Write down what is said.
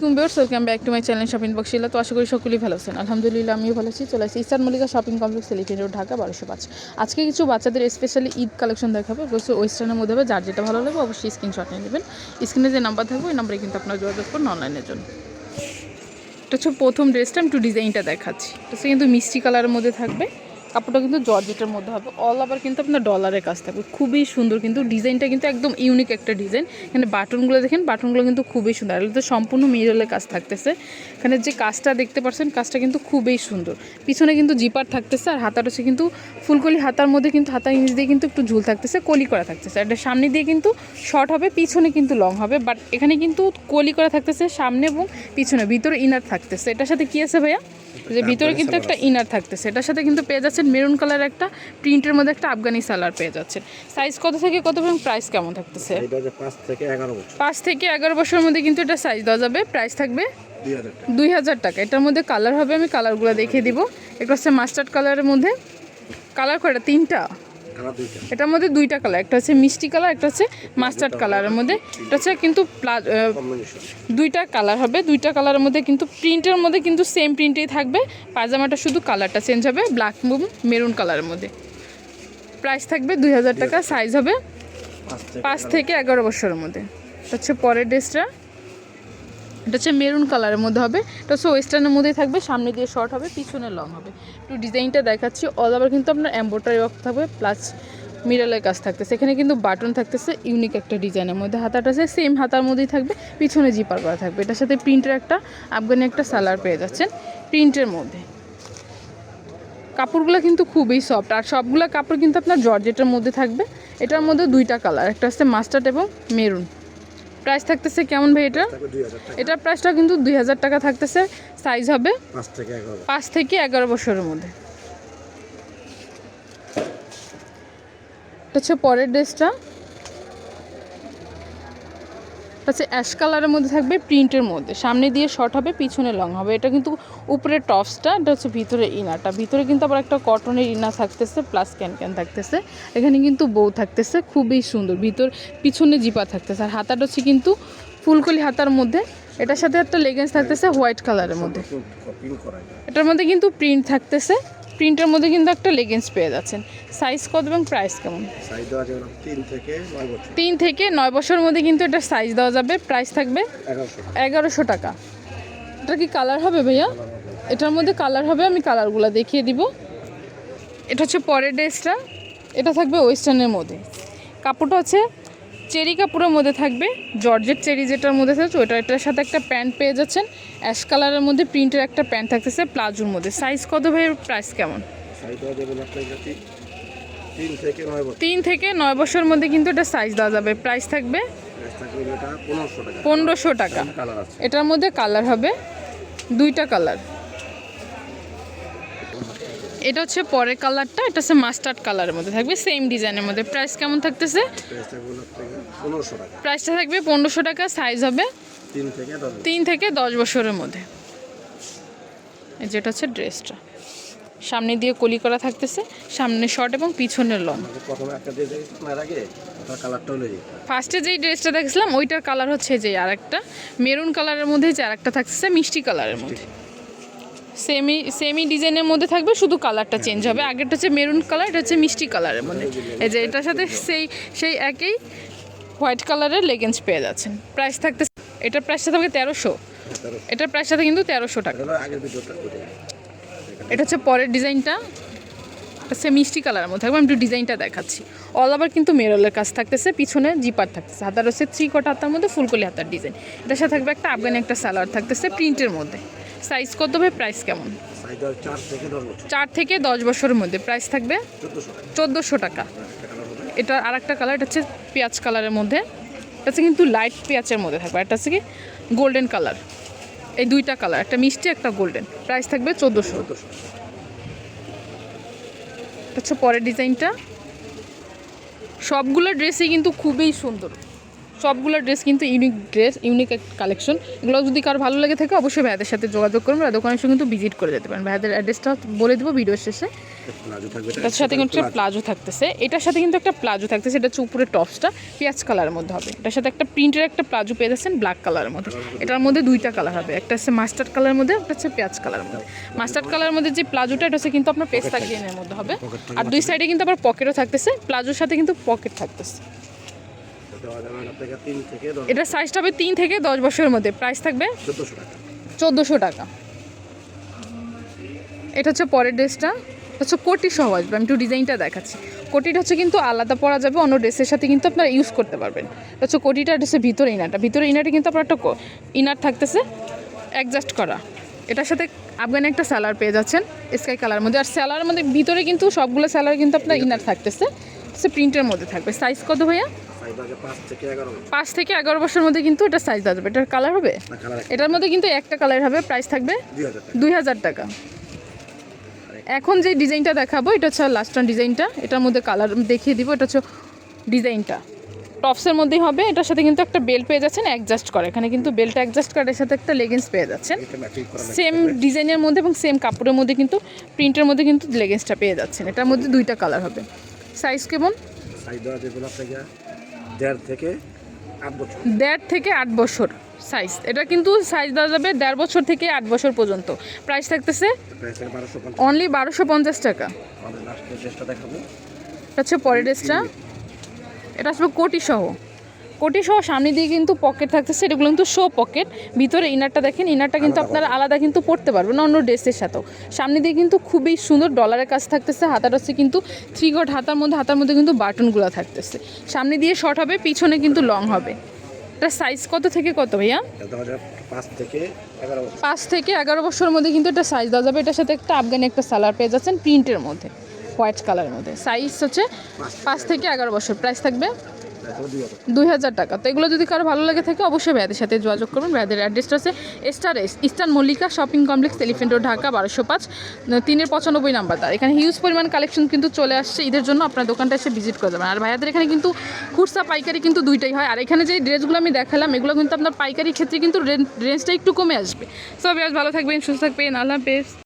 আসসালামাইকুম viewers welcome back to my channel shopping বক্সিলা তো আশা করি সকলেই ভালো আছেন। আলহামদুলিল্লাহ, আমিও ভালো আছি। চলে আসছি Eastern Mallika shopping complex Elephant Road Dhaka বারোশো পাঁচ। আজকে কিছু বাচ্চাদের স্পেশালি ঈদ কালেকশন দেখাবো। অবশ্যই ওয়েস্টার্নের মধ্যে হবে, যার যেটা ভালো লাগবে, অবশ্যই স্ক্রিনশট নিয়ে নেবেন। স্ক্রিনে যে নাম্বার থাকবে, ওই নাম্বারে কিন্তু আপনারা যোগাযোগ করুন অনলাইনের জন্য। এটা হচ্ছে প্রথম ড্রেসটা আমি একটু ডিজাইনটা দেখাচ্ছি। এটা কিন্তু মিষ্টি কালারের মধ্যে থাকবে। কাপড়টা কিন্তু জর্জেটের মধ্যে হবে। অল ওভার কিন্তু আপনার ডলারের কাজ থাকবে খুবই সুন্দর কিন্তু ডিজাইনটা কিন্তু একদম ইউনিক একটা ডিজাইন। এখানে বাটনগুলো দেখেন, বাটনগুলো কিন্তু খুবই সুন্দর। এগুলো তো সম্পূর্ণ মিরলের কাজ থাকতেছে। এখানে যে কাজটা দেখতে পাচ্ছেন কাজটা কিন্তু খুবই সুন্দর। পিছনে কিন্তু জিপার থাকতেছে আর হাতার হচ্ছে কিন্তু ফুলকলি হাতার মধ্যে কিন্তু হাতার নিচ দিয়ে কিন্তু একটু ঝুল থাকতেছে, কলি করা থাকতেছে। আর এটা সামনে দিয়ে কিন্তু শর্ট হবে, পিছনে কিন্তু লং হবে। বাট এখানে কিন্তু কলি করা থাকতেছে সামনে এবং পিছনে, ভিতরে ইনার থাকতেছে। এটার সাথে কি আছে ভাইয়া? যে ভিতরে কিন্তু একটা ইনার থাকতেছে। এটার সাথে কিন্তু পেয়ে যাচ্ছেন মেরুন কালার একটা প্রিন্টের মধ্যে একটা আফগানি সালার পেয়ে যাচ্ছেন। সাইজ কত থেকে কত এবং প্রাইস কেমন থাকতেছে? পাঁচ থেকে এগারো বছরের মধ্যে কিন্তু এটা সাইজ দেওয়া যাবে। প্রাইস থাকবে দুই হাজার টাকা। এটার মধ্যে কালার হবে আমি কালারগুলো দেখিয়ে দিব। এটা হচ্ছে মাস্টার্ড কালারের মধ্যে। কালার কয়টা? তিনটা? এটার মধ্যে দুইটা কালার একটা হচ্ছে মিষ্টি কালার একটা হচ্ছে মাস্টার্ড কালারের মধ্যে। এটা হচ্ছে কিন্তু দুইটা কালার হবে দুইটা কালারের মধ্যে কিন্তু প্রিন্টের মধ্যে কিন্তু সেম প্রিন্টেই থাকবে। পায়জামাটা শুধু কালারটা চেঞ্জ হবে ব্ল্যাক মেরুন কালারের মধ্যে। প্রাইস থাকবে দুই হাজার টাকা সাইজ হবে পাঁচ থেকে এগারো। বছরের মধ্যে। হচ্ছে পরের ড্রেসটা এটা হচ্ছে মেরুন কালারের মধ্যে হবে। এটা হচ্ছে ওয়েস্টার্নের মধ্যেই থাকবে, সামনে দিয়ে শর্ট হবে, পিছনে লং হবে। একটু ডিজাইনটা দেখাচ্ছি অল ওভার কিন্তু আপনার এম্বোটারি ওয়ার্ক থাকবে প্লাস মিরালের কাজ থাকতেছে। এখানে কিন্তু বাটন থাকতেছে ইউনিক একটা ডিজাইনের মধ্যে। হাতাটা আছে সেম হাতার মধ্যেই থাকবে, পিছনে জিপার করা থাকবে। এটার সাথে প্রিন্টের একটা আফগানি একটা সালার পেয়ে যাচ্ছেন প্রিন্টের মধ্যে। কাপড়গুলো কিন্তু খুবই সফট আর সবগুলো কাপড় কিন্তু আপনার জর্জেটের মধ্যে থাকবে। এটার মধ্যে দুইটা কালার একটা হচ্ছে মাস্টার্ড এবং মেরুন। প্রাইস থাকতেছে কেমন ভাই এটা? এটার প্রাইসটা কিন্তু দুই হাজার টাকা থাকতেছে। সাইজ হবে পাঁচ থেকে এগারো পাঁচ থেকে এগারো বছরের মধ্যে। এটা হচ্ছে পরের ড্রেসটা। হচ্ছে অ্যাশ কালারের মধ্যে থাকবে প্রিন্টের মধ্যে। সামনে দিয়ে শর্ট হবে, পিছনে লং হবে। এটা কিন্তু উপরে টপসটা এটা হচ্ছে ভিতরে ইনারটা ভিতরে কিন্তু আবার একটা কটনের ইনার থাকতেছে প্লাস ক্যান ক্যান থাকতেছে। এখানে কিন্তু বউ থাকতেছে, খুবই সুন্দর। ভিতর, পিছনে জিপা থাকতেছে। আর হাতাটা হচ্ছে কিন্তু ফুলকলি হাতার মধ্যে। এটার সাথে একটা লেগেন্স থাকতেছে হোয়াইট কালারের মধ্যে। এটার মধ্যে কিন্তু প্রিন্ট থাকতেছে। প্রিন্টের মধ্যে কিন্তু একটা লেগেন্স পেয়ে যাচ্ছেন। সাইজ কত এবং প্রাইস কেমন? সাইজ দেওয়া যাবে তিন থেকে নয় বছর। তিন থেকে নয় বছরের মধ্যে কিন্তু এটা সাইজ দেওয়া যাবে প্রাইস থাকবে এগারোশো এগারোশো টাকা। এটা কি কালার হবে ভাইয়া? এটার মধ্যে কালার হবে আমি কালারগুলো দেখিয়ে দিব। এটা হচ্ছে পরের ড্রেসটা এটা থাকবে ওয়েস্টার্নের মধ্যে। কাপড়টা হচ্ছে চেরি কাপড়ের মধ্যে থাকবে জর্জেট চেরি যেটার মধ্যে থাকছে ওটা এটার সাথে একটা প্যান্ট পেয়ে যাচ্ছেন। অ্যাশ কালারের মধ্যে প্রিন্টের একটা প্যান্ট থাকতেছে প্লাজোর মধ্যে। সাইজ কত ভাইয়ের প্রাইস কেমন? তিন থেকে নয় বছরের মধ্যে কিন্তু এটা সাইজ দেওয়া যাবে। প্রাইস থাকবে পনেরোশো টাকা। এটার মধ্যে কালার হবে দুইটা কালার। এটা হচ্ছে পরের কালারটা, এটা হচ্ছে মাস্টার্ড কালারের মধ্যে থাকবে সেম ডিজাইনের মধ্যে। প্রাইস কেমন থাকতেছে? প্রাইসটা থাকবে পনেরোশো টাকা সাইজ হবে তিন থেকে দশ বছরের মধ্যে। যেটা হচ্ছে ড্রেসটা সামনে দিয়ে কলি করা থাকতেছে, সামনে শর্ট এবং পিছনের লং ফার্স্টে যেই ড্রেসটা দেখছিলাম, ওইটার কালার হচ্ছে যে আর একটা মেরুন কালারের মধ্যে যে আর একটা থাকতেছে, মিষ্টি কালারের মধ্যে। সেমি সেমি ডিজাইনের মধ্যে থাকবে শুধু কালারটা চেঞ্জ হবে। আগেরটা হচ্ছে মেরুন কালার এটা হচ্ছে মিষ্টি কালারের মধ্যে। এই যে এটার সাথে সেই সেই একই হোয়াইট কালারের লেগেন্স পেয়ে যাচ্ছেন। প্রাইস থাকতে এটার প্রাইসটা থাকবে তেরোশো। এটার প্রাইসটা কিন্তু তেরোশো টাকা। এটা হচ্ছে পরের ডিজাইনটা। হচ্ছে মিষ্টি কালারের মধ্যে থাকবে। আমি একটু ডিজাইনটা দেখাচ্ছি। অল ওভার কিন্তু মেরলের কাজ থাকতেছে পিছনে জিপার থাকতেছে। হাতার হচ্ছে থ্রি কট হাতার মধ্যে ফুলকলি হাতার ডিজাইন। এটার সাথে থাকবে একটা আফগানি একটা সালোয়ার থাকতেছে প্রিন্টের মধ্যে। সাইজ কত হবে? প্রাইস কেমন? চার থেকে দশ বছরের মধ্যে। প্রাইস থাকবে? চোদ্দোশো টাকা। একটা এটা আর একটা কালার এটা হচ্ছে পেঁয়াজ কালারের মধ্যে। এটা হচ্ছে কিন্তু লাইট পেঁয়াজের মধ্যে থাকবে। এটা হচ্ছে কি? গোল্ডেন কালার এই দুইটা কালার একটা মিষ্টি একটা গোল্ডেন প্রাইস থাকবে চোদ্দোশো। হচ্ছে পরের ডিজাইনটা সবগুলো ড্রেসই কিন্তু খুবই সুন্দর। সবগুলো ড্রেস কিন্তু ইউনিক ড্রেস ইউনিক এক কালেকশন এগুলো যদি কার ভালো লাগে থাকে অবশ্যই ভাইয়াদের সাথে যোগাযোগ করবেন আর দোকানের সঙ্গে কিন্তু ভিজিট করে যেতে পারেন। ভাইয়াদের অ্যাড্রেসটা বলে দেবো ভিডিও শেষে। এটার সাথে কিন্তু একটা প্লাজো থাকতেছে। এটার সাথে কিন্তু একটা প্লাজো থাকতেছে। এটা হচ্ছে উপরে টপসটা। পেঁয়াজ কালারের মধ্যে হবে। এটার সাথে একটা প্রিন্টের একটা প্লাজো পেয়ে যাচ্ছেন ব্ল্যাক কালারের মধ্যে। এটার মধ্যে দুইটা কালার হবে। একটা হচ্ছে মাস্টার্ড কালারের মধ্যে একটা হচ্ছে পেঁয়াজ কালারের মধ্যে। মাস্টার্ড কালারের মধ্যে যে প্লাজোটা এটা হচ্ছে কিন্তু আপনার পেস্তা গ্রিনের মধ্যে হবে। আর দুই সাইডে কিন্তু আবার পকেটও থাকতেছে। প্লাজোর সাথে কিন্তু পকেট থাকতেছে। এটার সাইজটা হবে তিন থেকে দশ বছরের মধ্যে। প্রাইস থাকবে চোদ্দোশো টাকা। এটা হচ্ছে পরের ড্রেসটা। হচ্ছে কোটি সহ আসবে আমি একটু ডিজাইনটা দেখাচ্ছি। কোটিটা হচ্ছে কিন্তু আলাদা পরা যাবে অন্য ড্রেসের সাথে কিন্তু আপনারা ইউজ করতে পারবেন। এটা হচ্ছে কোটিটা এটা হচ্ছে ভিতরে ইনারটা ভিতরে ইনারটা কিন্তু আপনার একটা ইনার থাকতেছে অ্যাডজাস্ট করা। এটার সাথে আফগানি একটা স্যালার পেয়ে যাচ্ছেন স্কাই কালার মধ্যে। আর স্যালার মধ্যে ভিতরে কিন্তু সবগুলো স্যালার কিন্তু আপনার ইনার থাকতেছে সে প্রিন্টের মধ্যে থাকবে। সাইজ কত ভাইয়া? পাঁচ থেকে এগারো বছরের মধ্যে কিন্তু এটা সাইজ দেওয়া যাবে এটার কালার হবে? এটার মধ্যে কিন্তু একটা কালার হবে প্রাইস থাকবে দুই হাজার টাকা। এখন যে ডিজাইনটা দেখাবো এটা হচ্ছে লাস্ট ডিজাইনটা। এটার মধ্যে কালার দেখিয়ে দিব এটা হচ্ছে ডিজাইনটা। টপসের মধ্যেই হবে এটার সাথে কিন্তু একটা বেল্ট পেয়ে যাচ্ছেন অ্যাডজাস্ট করে। এখানে কিন্তু বেল্টটা অ্যাডজাস্ট করার সাথে একটা লেগিংস পেয়ে যাচ্ছেন। সেম ডিজাইনের মধ্যে এবং সেম কাপড়ের মধ্যে কিন্তু প্রিন্টের মধ্যে কিন্তু লেগিংসটা পেয়ে যাচ্ছেন। এটার মধ্যে দুইটা কালার হবে। সাইজ কেমন? সাইজ দেড় থেকে আট বছর। দেড় থেকে আট বছর সাইজ এটা কিন্তু সাইজ দেওয়া যাবে দেড় বছর থেকে আট বছর পর্যন্ত। প্রাইস থাকতেছে অনলি বারোশো পঞ্চাশ। টাকা। এটা হচ্ছে পরের ড্রেসটা এটা আসবে কোটি সহ কোটি সহ সামনে দিয়ে কিন্তু পকেট থাকতেছে এগুলো কিন্তু শো পকেট ভিতরে ইনারটা দেখেন ইনারটা কিন্তু আপনারা আলাদা কিন্তু পড়তে পারবেন অন্য ড্রেসের সাথেও। সামনে দিয়ে কিন্তু খুবই সুন্দর ডলারের কাজ থাকতেছে হাতাটা হচ্ছে কিন্তু থ্রি গট হাতার মধ্যে হাতার মধ্যে কিন্তু বাটনগুলো থাকতেছে। সামনে দিয়ে শর্ট হবে পিছনে কিন্তু লং হবে। এটা সাইজ কত থেকে কত ভাইয়া? পাঁচ থেকে এগারো বছরের মধ্যে কিন্তু এটা সাইজ দেওয়া যাবে। এটার সাথে একটা আফগানি একটা সালার পেয়ে যাচ্ছেন প্রিন্টের মধ্যে হোয়াইট কালারের মধ্যে। সাইজ হচ্ছে পাঁচ থেকে এগারো বছর। প্রাইস থাকবে? দুই হাজার টাকা। তো এগুলো যদি কারও ভালো লাগে থাকে, অবশ্যই ভাইয়াদের সাথে যোগাযোগ করবেন ভাইয়াদের অ্যাড্রেসটা হচ্ছে star S Eastern Mallika shopping complex Elephant Road Dhaka বারোশো পাঁচ, তিনের পঁচানব্বই নাম্বার তার এখানে হিউজ পরিমাণ কালেকশন কিন্তু চলে আসছে। ঈদের জন্য আপনার দোকানটা এসে ভিজিট করে যাবেন। আর ভাইয়াদের এখানে কিন্তু খুচরা পাইকারি কিন্তু দুইটাই হয়। আর এখানে যে ড্রেসগুলো আমি দেখালাম, এগুলো কিন্তু আপনার পাইকারি ক্ষেত্রে কিন্তু রেঞ্জটা একটু কমে আসবে। সব ভালো থাকবেন, সুস্থ থাকবেন। আল্লাহ হাফেজ।